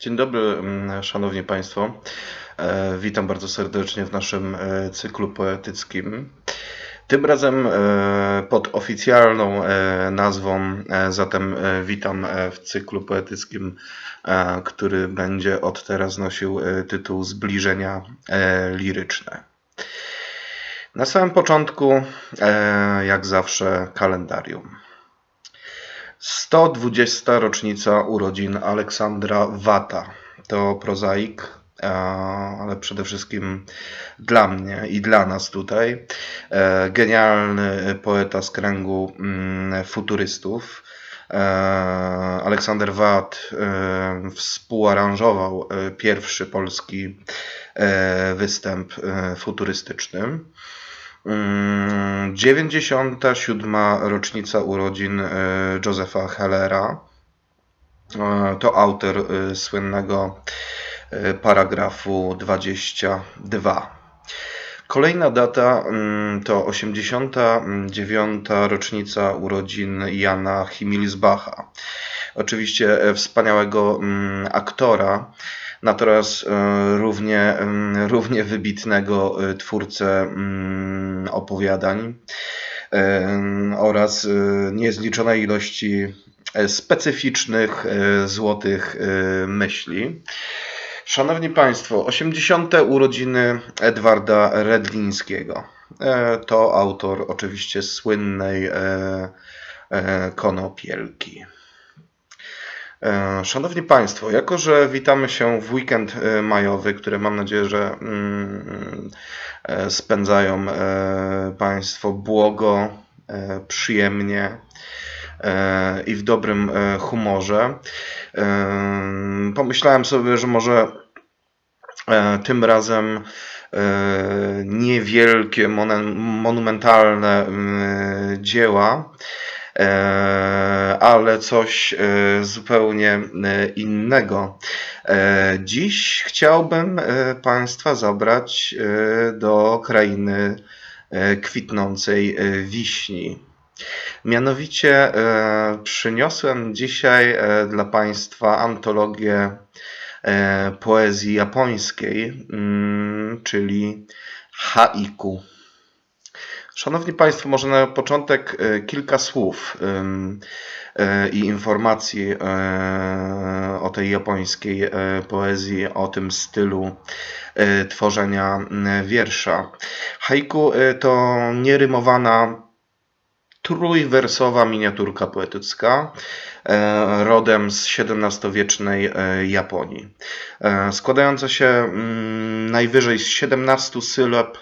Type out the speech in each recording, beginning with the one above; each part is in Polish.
Dzień dobry, mm, Szanowni Państwo. E, Witam bardzo serdecznie w naszym e, cyklu poetyckim. Tym razem e, pod oficjalną nazwą, zatem witam w cyklu poetyckim, który będzie od teraz nosił tytuł Zbliżenia liryczne. Na samym początku, jak zawsze, kalendarium. 120. rocznica urodzin Aleksandra Wata. To prozaik, e, ale przede wszystkim dla mnie i dla nas tutaj. e, Genialny poeta z kręgu mm, futurystów. E, Aleksander Wat e, współaranżował pierwszy polski występ futurystyczny. Mm, 97. rocznica urodzin e, Josepha Hellera. E, To autor e, słynnego paragrafu 22. Kolejna data mm, to 89. rocznica urodzin Jana Himilsbacha. Oczywiście wspaniałego mm, aktora, natomiast e, równie, równie wybitnego e, twórcę mm, opowiadań e, oraz niezliczonej ilości specyficznych, złotych myśli. Szanowni Państwo, 80. urodziny Edwarda Redlińskiego. To autor oczywiście słynnej konopielki. E, Szanowni Państwo, jako że witamy się w weekend e, majowy, który mam nadzieję, że mm, e, spędzają Państwo błogo, przyjemnie i w dobrym humorze, pomyślałem sobie, że może tym razem niewielkie, monumentalne mm, dzieła, ale coś e, zupełnie e, innego. E, Dziś chciałbym e, Państwa zabrać e, do krainy e, kwitnącej e, wiśni. Mianowicie e, przyniosłem dzisiaj e, dla Państwa antologię e, poezji japońskiej, mm, czyli haiku. Szanowni Państwo, może na początek e, kilka słów e, i informacji e, o tej japońskiej poezji, o tym stylu tworzenia wiersza. Haiku to nierymowana trójwersowa miniaturka poetycka rodem z XVII-wiecznej Japonii. Składająca się najwyżej z 17 sylab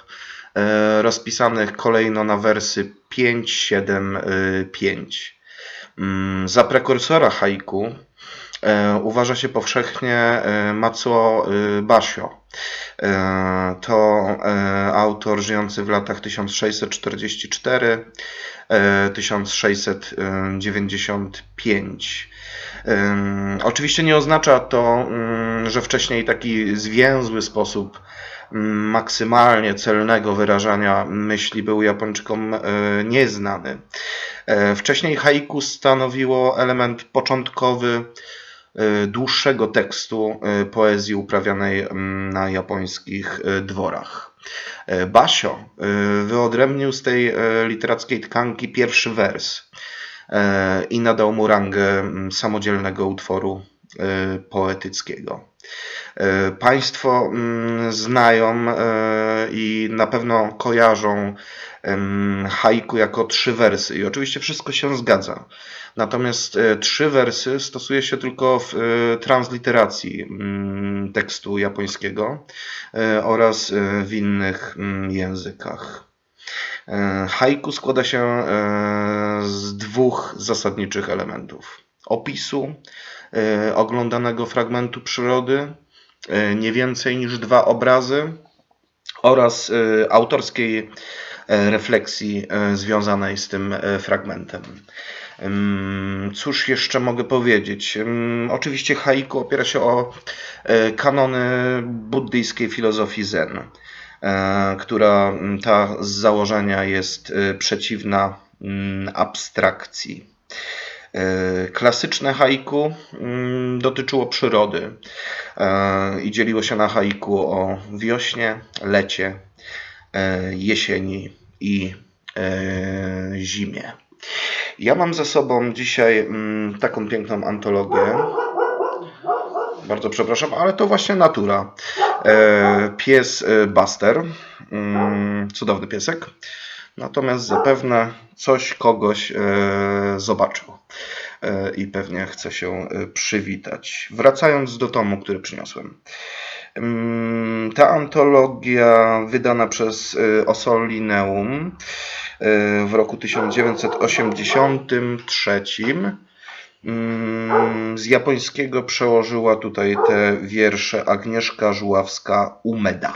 rozpisanych kolejno na wersy 5, 7, 5. Mm, Za prekursora haiku e, uważa się powszechnie e, Matsuo e, Basho. E, To e, autor żyjący w latach 1644 e, 1695. Ym, Oczywiście nie oznacza to, ym, że wcześniej taki zwięzły sposób maksymalnie celnego wyrażania myśli był Japończykom e, nieznany. E, Wcześniej haiku stanowiło element początkowy e, dłuższego tekstu poezji uprawianej na japońskich dworach. Basio wyodrębnił z tej literackiej tkanki pierwszy wers i nadał mu rangę samodzielnego utworu poetyckiego. E, Państwo mm, znają e, i na pewno kojarzą haiku jako trzy wersy i oczywiście wszystko się zgadza. Natomiast e, trzy wersy stosuje się tylko w transliteracji mm, tekstu japońskiego oraz w innych mm, językach. Haiku składa się z dwóch zasadniczych elementów: opisu oglądanego fragmentu przyrody, e, nie więcej niż dwa obrazy, oraz e, autorskiej e, refleksji e, związanej z tym e, fragmentem. Cóż jeszcze mogę powiedzieć? Oczywiście haiku opiera się o e, kanony buddyjskiej filozofii zen, e, która ta z założenia jest e, przeciwna abstrakcji. E, Klasyczne haiku mm, dotyczyło przyrody e, i dzieliło się na haiku o wiośnie, lecie, e, jesieni i zimie. Ja mam ze sobą dzisiaj mm, taką piękną antologię. Bardzo przepraszam, ale to właśnie natura. Pies Buster. Mm, Cudowny piesek. Natomiast zapewne coś kogoś e, zobaczył e, i pewnie chce się e, przywitać. Wracając do tomu, który przyniosłem. Mm, Ta antologia wydana przez Ossolineum e, w roku 1983 mm, z japońskiego przełożyła tutaj te wiersze Agnieszka Żuławska-Umeda.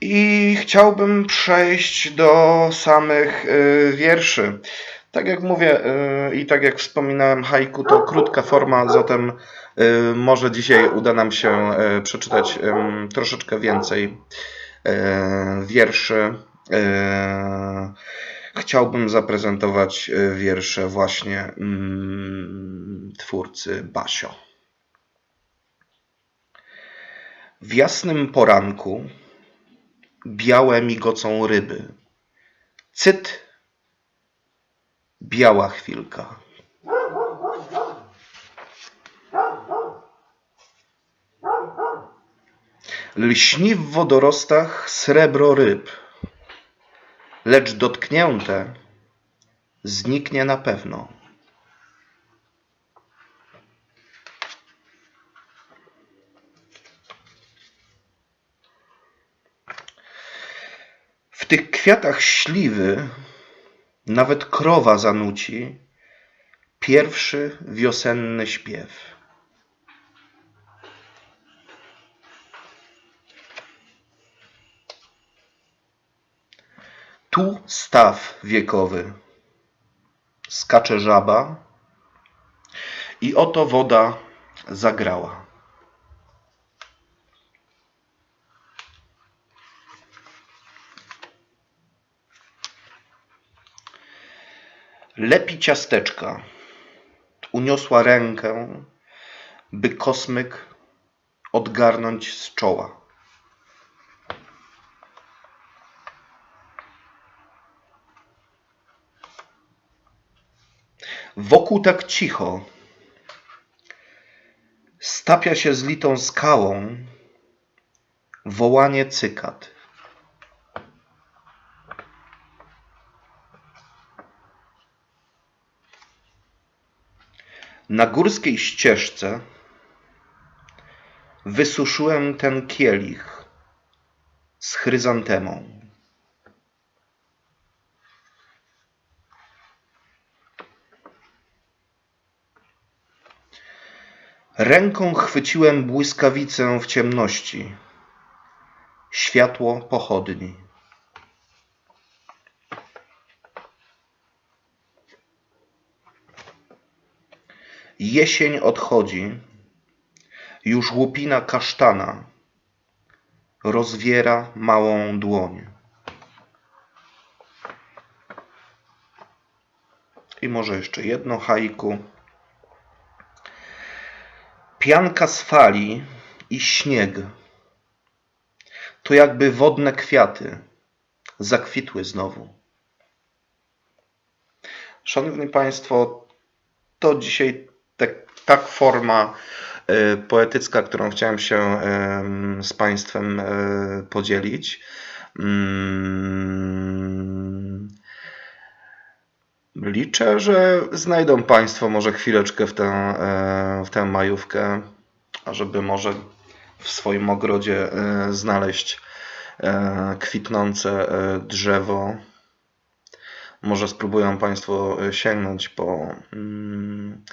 I chciałbym przejść do samych y, wierszy. Tak jak mówię y, i tak jak wspominałem, haiku to krótka forma, zatem y, może dzisiaj uda nam się przeczytać troszeczkę więcej wierszy. Chciałbym zaprezentować wiersze właśnie mm, twórcy Basio. W jasnym poranku białe migocą ryby. Cyt, biała chwilka. Lśni w wodorostach srebro ryb, lecz dotknięte zniknie na pewno. W tych kwiatach śliwy nawet krowa zanuci pierwszy wiosenny śpiew. Tu staw wiekowy, skacze żaba i oto woda zagrała. Lepi ciasteczka. Uniosła rękę, by kosmyk odgarnąć z czoła. Wokół tak cicho. Stapia się z litą skałą wołanie cykat. Na górskiej ścieżce wysuszyłem ten kielich z chryzantemą. Ręką chwyciłem błyskawicę w ciemności, światło pochodni. Jesień odchodzi, już łupina kasztana rozwiera małą dłoń. I może jeszcze jedno haiku. Pianka z fali i śnieg to jakby wodne kwiaty zakwitły znowu. Szanowni Państwo, to dzisiaj tak, tak forma e, poetycka, którą chciałem się z Państwem e, podzielić. Mm, Liczę, że znajdą Państwo może chwileczkę w tę, e, w tę majówkę, ażeby może w swoim ogrodzie znaleźć kwitnące drzewo. Może spróbują Państwo sięgnąć po mm,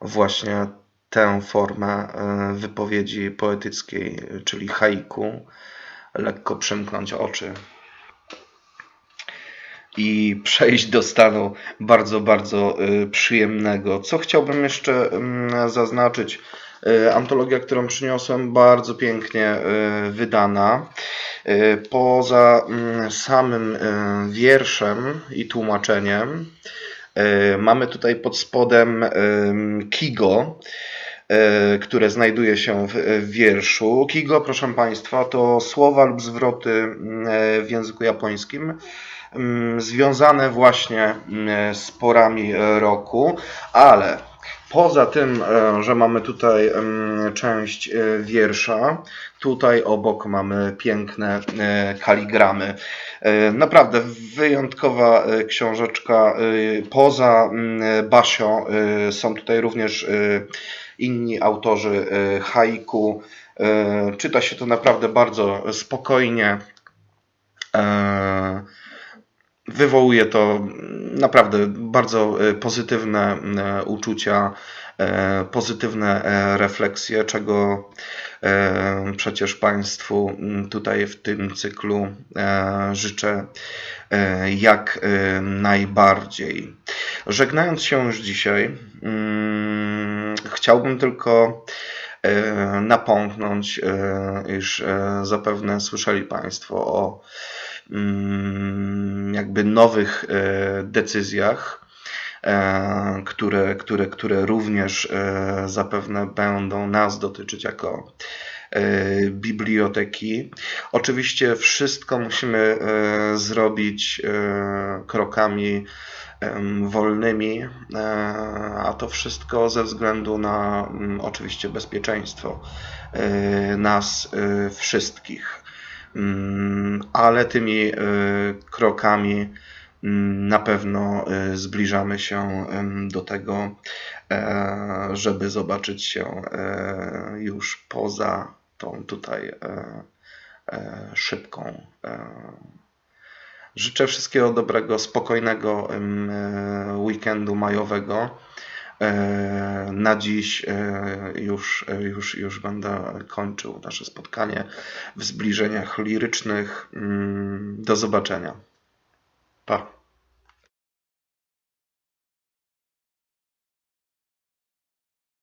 właśnie tę formę e, wypowiedzi poetyckiej, czyli haiku, lekko przymknąć oczy i przejść do stanu bardzo, bardzo y, przyjemnego. Co chciałbym jeszcze zaznaczyć? Y, Antologia, którą przyniosłem, bardzo pięknie wydana. Poza samym wierszem i tłumaczeniem, E, Mamy tutaj pod spodem em, Kigo, e, które znajduje się w, wierszu. Kigo, proszę Państwa, to słowa lub zwroty mm, e, w języku japońskim mm, związane właśnie mm, z porami e, roku, ale poza tym, e, że mamy tutaj część e, wiersza, tutaj obok mamy piękne e, kaligramy. Naprawdę wyjątkowa książeczka. Poza Basio są tutaj również inni autorzy haiku. Czyta się to naprawdę bardzo spokojnie. Wywołuje to naprawdę bardzo e, pozytywne e, uczucia, e, pozytywne refleksje, czego przecież Państwu m, tutaj w tym cyklu życzę jak najbardziej. Żegnając się już dzisiaj, mm, chciałbym tylko napomknąć, iż zapewne słyszeli Państwo o mm, jakby nowych e, decyzjach, e, które, które, które również e, zapewne będą nas dotyczyć jako biblioteki. Oczywiście wszystko musimy zrobić krokami wolnymi, a to wszystko ze względu na mm, oczywiście bezpieczeństwo nas wszystkich. Mm, Ale tymi e, krokami mm, na pewno e, zbliżamy się do tego, e, żeby zobaczyć się e, już poza tą tutaj e, szybką. Życzę wszystkiego dobrego, spokojnego weekendu majowego. E, Na dziś e, już, już, już będę kończył nasze spotkanie w zbliżeniach lirycznych. Mm, Do zobaczenia. Pa.